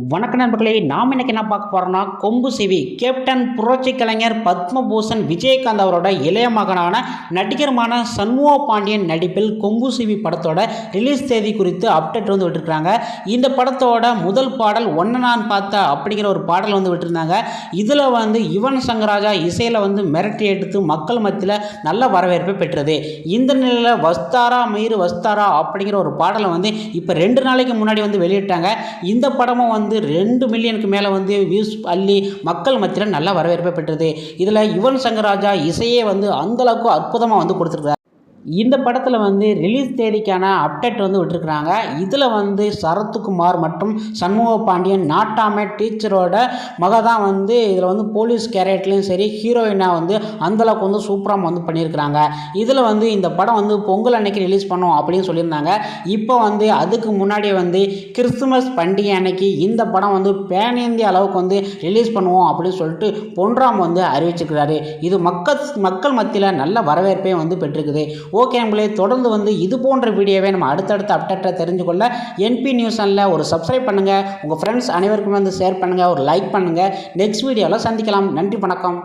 வணக்க நண்பர்களே நாம் இன்னைக்கு என்ன பார்க்க போகிறோம்னா கொம்பு சிவி கேப்டன் புரட்சி கலைஞர் பத்மபூஷன் விஜயகாந்த் அவரோட இளைய மகனான நடிகருமான சண்முக பாண்டியன் நடிப்பில் கொம்பு சிவி படத்தோட ரிலீஸ் தேதி குறித்து அப்டேட் வந்து விட்டுருக்காங்க. இந்த படத்தோட முதல் பாடல் ஒன்று நான் பார்த்த அப்படிங்கிற ஒரு பாடல் வந்து விட்டுருந்தாங்க. இதில் வந்து யுவன் சங்கராஜா இசையில் வந்து மிரட்டி எடுத்து மக்கள் மத்தியில் நல்ல வரவேற்பை பெற்றது. இந்த நிலையில் வஸ்தாரா மயிறு வஸ்தாரா அப்படிங்கிற ஒரு பாடலை வந்து இப்போ ரெண்டு நாளைக்கு முன்னாடி வந்து வெளியிட்டாங்க. இந்த படமும் வந்து வந்து ரெண்டு மில்லியனுக்கு மேலே வந்து வியூஸ் அள்ளி மக்கள் மத்தியில் நல்ல வரவேற்பை பெற்றது. இதில் யுவன் சங்கர் ராஜா இசையே வந்து அந்தளவுக்கு அற்புதமாக வந்து கொடுத்துருக்காரு இந்த படத்தில் வந்து ரிலீஸ் தேதிக்கான அப்டேட் வந்து விட்டுருக்குறாங்க. இதில் வந்து சரத்குமார் மற்றும் சண்முக பாண்டியன் நாட்டாமை டீச்சரோட மக தான் வந்து இதில் வந்து போலீஸ் கேரக்டர்லையும் சரி ஹீரோயினாக வந்து அந்தளவுக்கு வந்து சூப்பராக வந்து பண்ணியிருக்கிறாங்க இதில் வந்து இந்த படம் வந்து பொங்கல் அன்னைக்கு ரிலீஸ் பண்ணோம் அப்படின்னு சொல்லியிருந்தாங்க. இப்போ வந்து அதுக்கு முன்னாடி வந்து கிறிஸ்துமஸ் பண்டிகை அன்னைக்கு இந்த படம் வந்து பேன் இந்திய அளவுக்கு வந்து ரிலீஸ் பண்ணுவோம் அப்படின்னு சொல்லிட்டு பொன்ராம் வந்து அறிவிச்சிருக்கிறாரு. இது மக்கள் மக்கள் மத்தியில் நல்ல வரவேற்பையும் வந்து பெற்றிருக்குது. ஓகே நம்மளே தொடர்ந்து வந்து இது போன்ற வீடியோவை நம்ம அடுத்தடுத்த அப்டேட்டை தெரிஞ்சுக்கொள்ள என்பி நியூஸ் சேனலில் ஒரு சப்ஸ்கிரைப் பண்ணுங்கள் உங்கள் ஃப்ரெண்ட்ஸ் அனைவருக்குமே வந்து ஷேர் பண்ணுங்கள் ஒரு லைக் பண்ணுங்கள் நெக்ஸ்ட் வீடியோவில் சந்திக்கலாம். நன்றி வணக்கம்.